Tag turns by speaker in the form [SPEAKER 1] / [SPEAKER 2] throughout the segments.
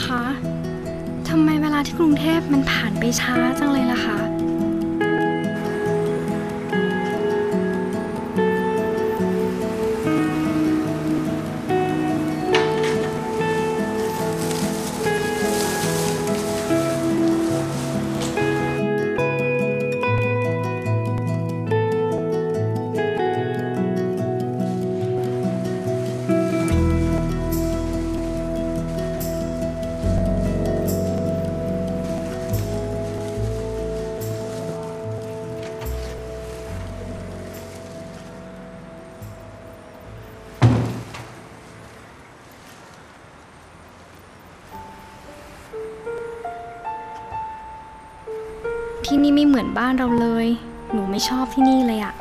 [SPEAKER 1] คะทำไมเวลาที่กรุงเทพมันผ่านไปช้าจังเลยล่ะคะ ที่นี่ไม่เหมือนบ้านเราเลย หนูไม่ชอบที่นี่เลยอะ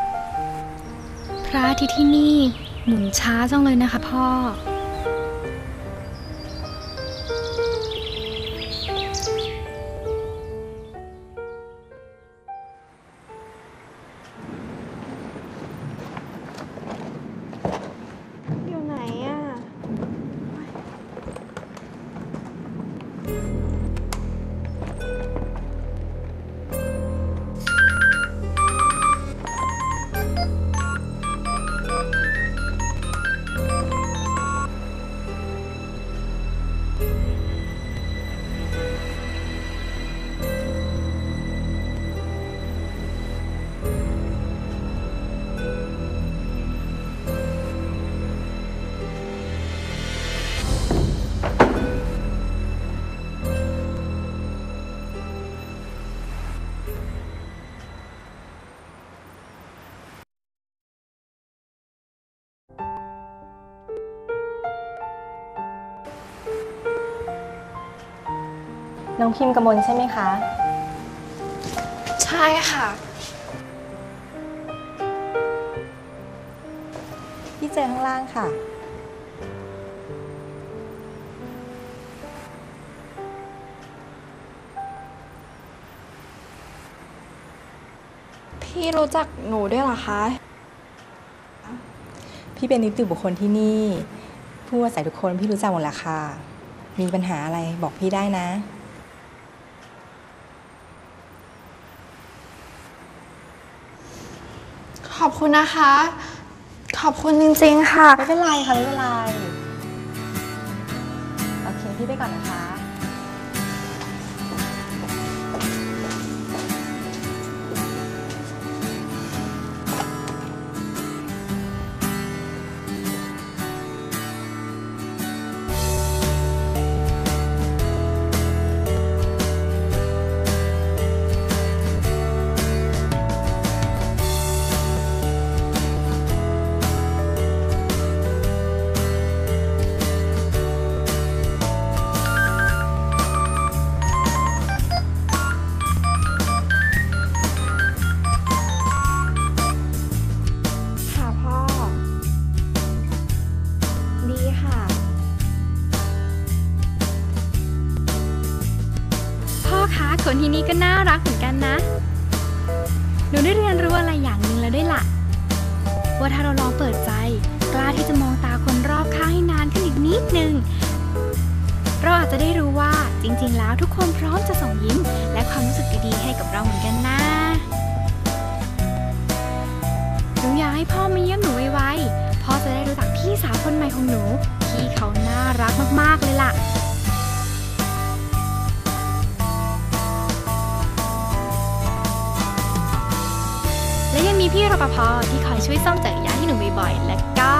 [SPEAKER 1] พระอาทิตย์ที่นี่หมุนช้าจังเลยนะคะพ่อ
[SPEAKER 2] น้อ
[SPEAKER 3] งพิมพ์กมลใช่ไหมคะ
[SPEAKER 2] ใช่ค่ะ
[SPEAKER 3] พี่เจอข้างล่างค่ะ
[SPEAKER 2] พี่รู้จักหนูด้วยเหรอคะ
[SPEAKER 3] พี่เป็นนิติบุคคลที่นี่ ผู้อาศัยทุกคนพี่รู้จักหมดแหละค่ะ มีปัญหาอะไรบอกพี่ได้นะ
[SPEAKER 2] ขอบคุณนะคะ ขอบคุณจริงๆค่ะ
[SPEAKER 3] ไม่เป็นไรค่ะ ไม่เป็นไร โอเค พี่ไปก่อนนะคะ
[SPEAKER 2] ค
[SPEAKER 1] นที่นี่ก็น่ารักเหมือนกันนะ หนูได้เรียนรู้อะไรอย่างหนึ่งแล้วด้วยล่ะ ว่าถ้าเราลองเปิดใจ กล้าที่จะมองตาคนรอบข้างให้นานขึ้นอีกนิดนึง เราอาจจะได้รู้ว่าจริง ๆ แล้วทุกคนพร้อมจะส่งยิ้ม และความรู้สึกดีๆให้กับเราเหมือนกันนะหนูอยากให้พ่อมาเยี่ยมหนูไวๆพ่อจะได้รู้จักพี่สาวคนใหม่ของหนูที่เขาน่ารักมากๆเลยล่ะ มีพี่รปภที่คอยช่วยซ่อมจักรยานให้หนูบ่อยๆ และก็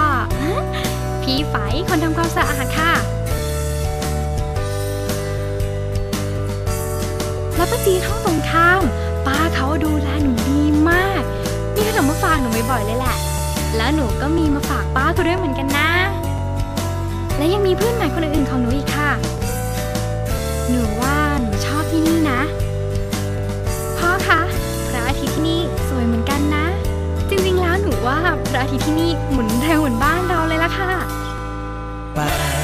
[SPEAKER 1] พี่ไฝคนทำความสะอาดค่ะ แล้วป้าจีห้องตรงข้ามป้าเขาดูแลหนูดีมาก มีขนมมาฝากหนูบ่อยๆเลยแหละ แล้วหนูก็มีมาฝากป้าเขาด้วยเหมือนกันนะ และยังมีเพื่อนใหม่คนอื่นๆของหนูอีกค่ะ หนูว่า พระอาทิตย์ที่นี่หมุนเร็วเหมือนบ้านเราเลยล่ะค่ะ